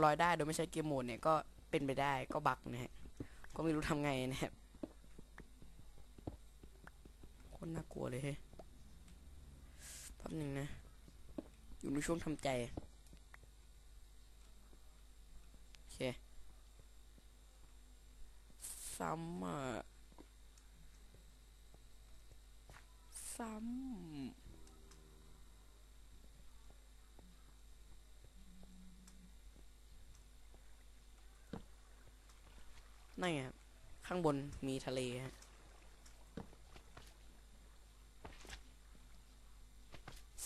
ลอยได้โดยไม่ใช้เกมโหมดเนี่ยก็เป็นไปได้ก็บักนะฮะก็ไม่รู้ทำไงนะครับคนน่ากลัวเลยเฮ้ยแป๊บหนึ่งนะ อยู่ในช่วงทำใจโอเคซ้ำอะซ้ำ นั่นไงครับข้างบนมีทะเลฮะ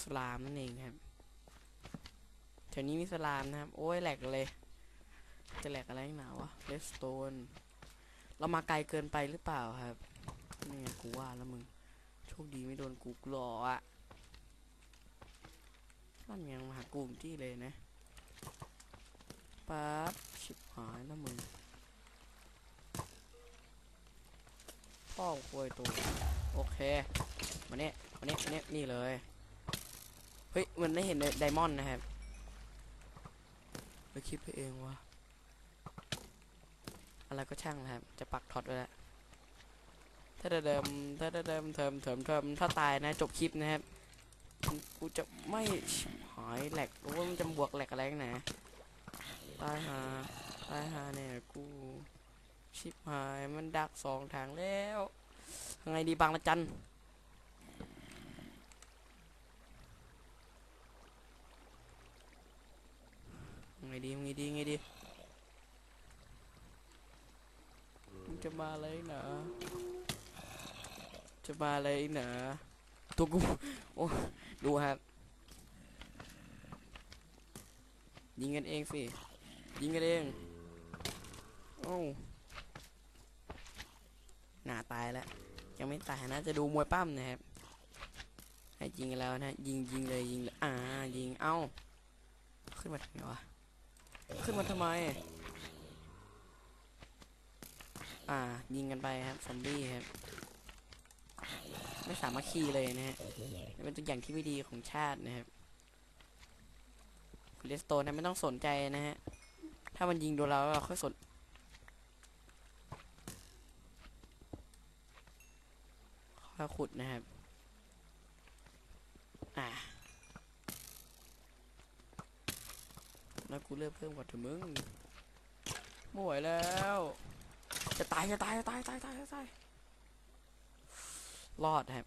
สลามนั่นเองครับแถวนี้มีสลามนะครับ โอ้ยแหลกเลย จะแหลกอะไรนักหนาวะเลสโตนเรามาไกลเกินไปหรือเปล่าครับนี่ไงกูว่าแล้วมึง โชคดีไม่โดนกูหลออะนั่นยังมาหากูถึงที่เลยนะปั๊บชิบหายแล้วมึง พ่อควยตัวโอเคมาเนี่ยมาเนี่ยมาเนี่ยนี่เลยเฮ้ยมันได้เห็นไดมอนด์นะครับแล้วคิดไปเองว่าอะไรก็ช่างนะครับ จะปักท็อตไว้แล้วถ้าเดิมถ้าเดิมเทิมเทิมเทิมถ้าตายนะจบคลิปนะครับกูจะไม่หายแหลกโอ้ยมันจะบวกแหลกอะไรกันนะตายหาตายหาเนี่ยกู ชิบหายมันดักสองทางแล้วยังไงดีบางละจันไงดีไงดีไงดีมึงจะมาอะไรหนาจะมาอะไรหนาตัวกูโอ้ดูครับยิงกันเองสิยิงกันเองโอ้า หนาตายแล้ว ยังไม่ตายนะจะดูมวยปั้มนะครับ ให้ยิงแล้วนะยิงยิงเลยยิงเลยอ่ายิงเอ้า ขึ้นมาทำไงวะขึ้นมาทำไม อ่า ยิงกันไปครับซอมบี้ครับ ไม่สามารถขี่เลยนะฮะเป็นตัวอย่างที่ไม่ดีของชาตินะครับเลสโตนนะไม่ต้องสนใจนะฮะ ถ้ามันยิงโดนเราเราค่อยสน ค่อยขุดนะครับ อ่าแล้วกูเลือกเพิ่มกว่าถอะมึงไม่ไหวแล้ว จะตายจะตายจะตายตายตายตายรอดครับ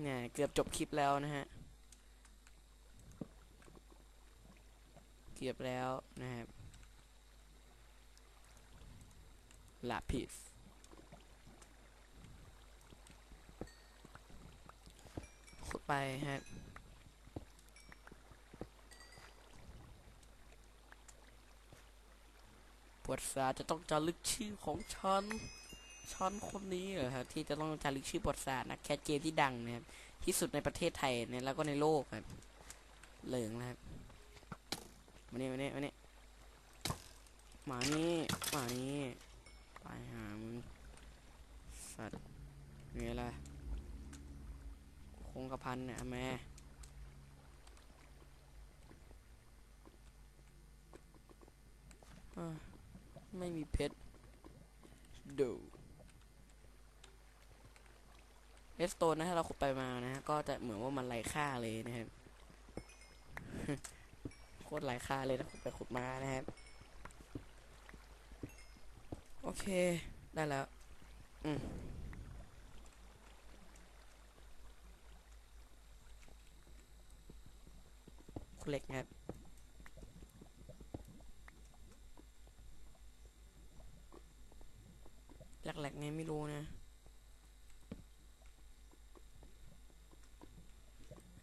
เนี่ยเกือบจบคลิปแล้วนะฮะ เกือบแล้วนะครับ ลาพิสขุดไปฮะปวดศาจะต้องจารึกชื่อของฉันฉันคนนี้เหรอครับที่จะต้องจารึกชื่อปวดศาสตร์นะแคทเกมที่ดังนะครับที่สุดในประเทศไทยเนี่ยแล้วก็ในโลกครับเหลืองนะครับมานี่มานี่มานี่มานี่มานี่ ไปหามึง สัตว์นี่อะไรคงกระพันเนี่ยแม่ไม่มีเพชรดูเอสโตนนะถ้าเราขุดไปมานะฮะก็จะเหมือนว่ามันไร้ค่าเลยนะครับ โคตรไร้ค่าเลยนะขุดไปขุดมานะครับ โอเค ได้แล้ว อืมคุณเล็กครับแหลกๆไงไม่รู้นะ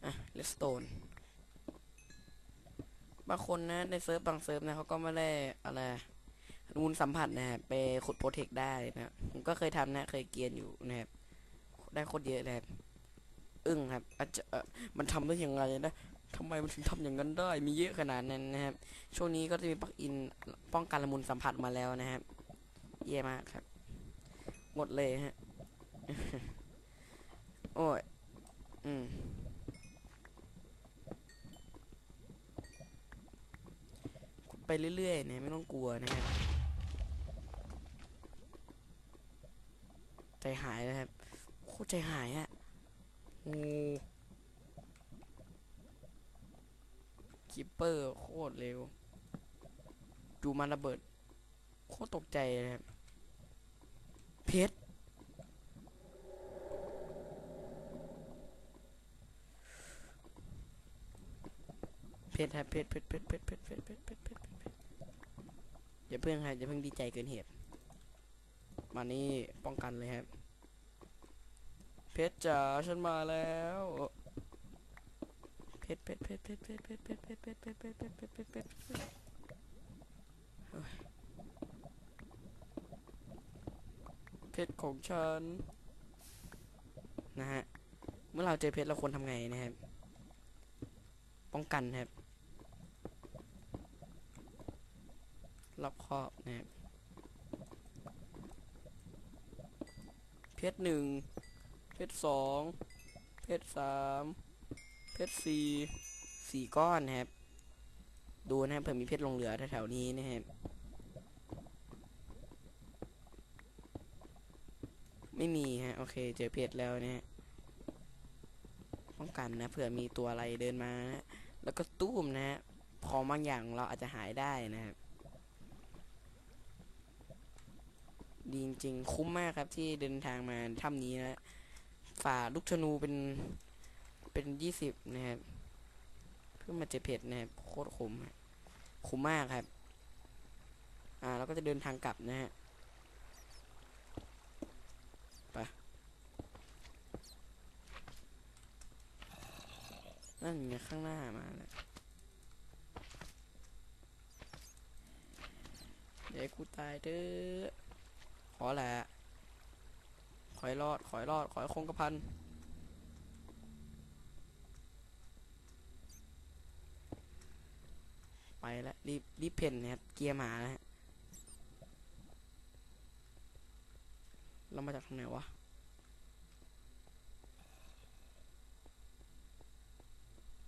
อะเลสโตนบางคนนะในเซิร์ฟบางเซิร์ฟนะเขาก็ไม่ได้อะไร รูนสัมผัสนะฮะไปขุดโปรเทคได้นะผมก็เคยทำนะเคยเกียนอยู่นะครับได้โคตรเยอะเลยครับอึ้งครับอาจจะมันทำได้ยังไงนะทำไมมันถึงทำอย่างนั้นได้ มีเยอะขนาดนั้นนะครับ ช่วงนี้ก็จะมีปลั๊กอินป้องกันละมุนสัมผัสมาแล้วนะครับ เยี่ยมากครับ หมดเลยฮะ โอ้ย อืม ไปเรื่อยๆนะไม่ต้องกลัวนะครับ ใจหายนะครับโคตรใจหายอะโอ้คิปเปอร์โคตรเร็วดูมันระเบิด โคตรตกใจเลยครับเพชรเพชรครับเพชรเพชรเพชรเพชรเพชรเพชรเพชรเพชรเพชรเพชรเพชรอย่าเพิ่งครับอย่าเพิ่งดีใจเกินเหตุ มานี่ป้องกันเลยครับ เพชรจ๋าฉันมาแล้ว เพชรเพชรเพชรเพชรเพชรเพชรเพชรเพชรเพชรเพชรเพชรเพชรเพชรเพชรเพชรเพชรของฉันนะฮะ เมื่อเราเจอเพชรเราควรทำไงนะครับ ป้องกันครับรอบครอบนะครับ เพชรหนึ่งเพชรสองเพชรสามเพชรสี่สี่ก้อนครับ ดูนะครับเผื่อมีเพชรลงเหลือแถวๆนี้นะครับไม่มีฮะโอเค เจอเพชรแล้วนะฮะป้องกันนะเผื่อมีตัวอะไรเดินมานะแล้วก็ตู้มนะฮะของบางอย่างเราอาจจะหายได้นะครับ ดีจริงๆคุ้มมากครับที่เดินทางมาถ้ำนี้นะฝ่าลูกธนูเป็นเป็นยี่สิบนะครับ เพื่อมาเจอเพชรนะครับโคตรคุ้มคุ้มมากครับ อ่าแล้วก็จะเดินทางกลับนะฮะไปนั่นไงข้างหน้ามาแล้วเดี๋ยวกูตายเด้อ อแหละขอให้รอดขอให้รอดขอให้คงกระพันไปแล้วรีบรีบเพ่นนะครับเกียร์หมานะฮะเรามาจากทางไหนวะ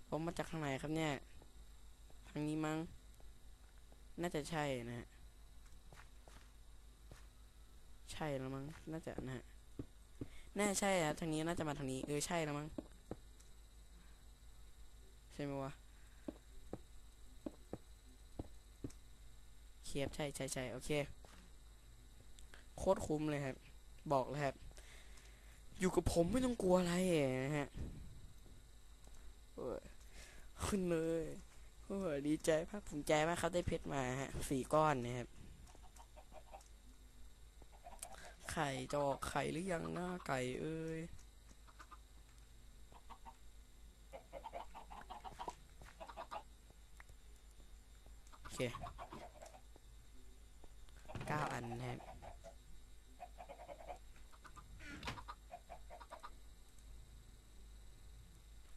ผมมาจากทางไหนครับเนี่ย ทางนี้มั้ง น่าจะใช่นะฮะ ใช่แล้วมั้งน่าจะนะฮะน่าใช่อะทางนี้น่าจะมาทางนี้เออใช่แล้วมั้งใช่ไหมวะเคียบใช่ใช่ใช่โอเคโคตรคุ้มเลยครับ บอกเลยครับ อยู่กับผมไม่ต้องกลัวอะไรนะฮะเออขึ้นเลยโอ้ยดีใจภาคภูมิใจมากครับได้เพชรมาฮะสี่ก้อนนะครับ ไข่จะออกไข่หรือยังหน้าไก่เอ้ยโอเคเก้าอันนะครับ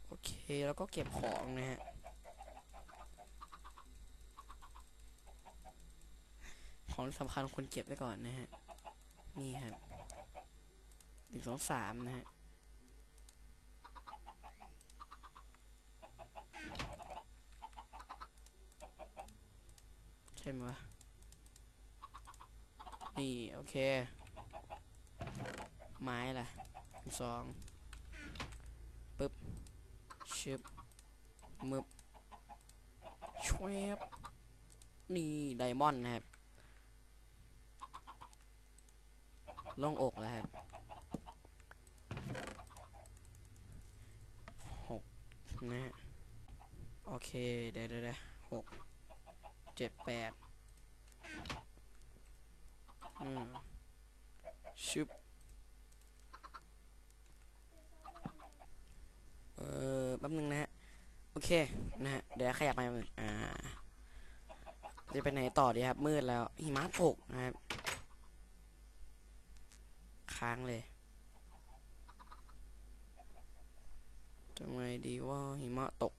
โอเคแล้วก็เก็บของนะฮะของสำคัญควรเก็บไว้ก่อนนะฮะ นี่ครับหนึ่งสองสามนะฮะใช่ไหมวะนี่ โอเค ไม้ล่ะหนึ่งสองปึ๊บชึบมึบชวบนี่ ไดมอนด์นะครับ โล่งอกแล้วครับหกนะฮะโอเคเดี๋ยวเดี๋ยวเดะหกเจ็ดแปดอืมชึบเออแป๊บนึงนะฮะ โอเค นะฮะ เดี๋ยวขยับมาอ่า จะไปไหนต่อดีครับ มืดแล้ว หิมะตกนะครับ ค้างเลยทำไงดีว่าหิมะตก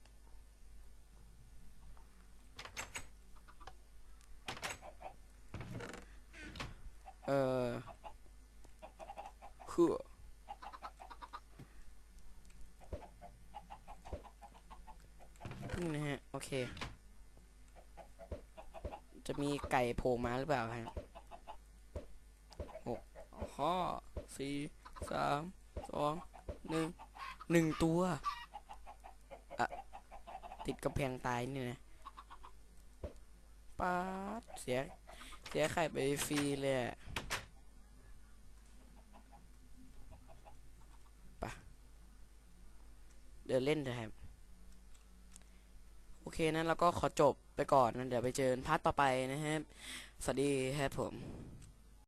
เออคือพึ่นะฮะ โอเค จะมีไก่โผล่มาหรือเปล่าฮะหกห้า สี่สามสองหนึ่งหนึ่งตัวอะติดกำแพงตายนี่นะป๊าดเสีย เสียไข่ไปฟรีเลยไปะเดินเล่นเถอะครับโอเคนั้นเราก็ขอจบไปก่อนนะเดี๋ยวไปเจอพาร์ทต่อไปนะครับ สวัสดีครับผม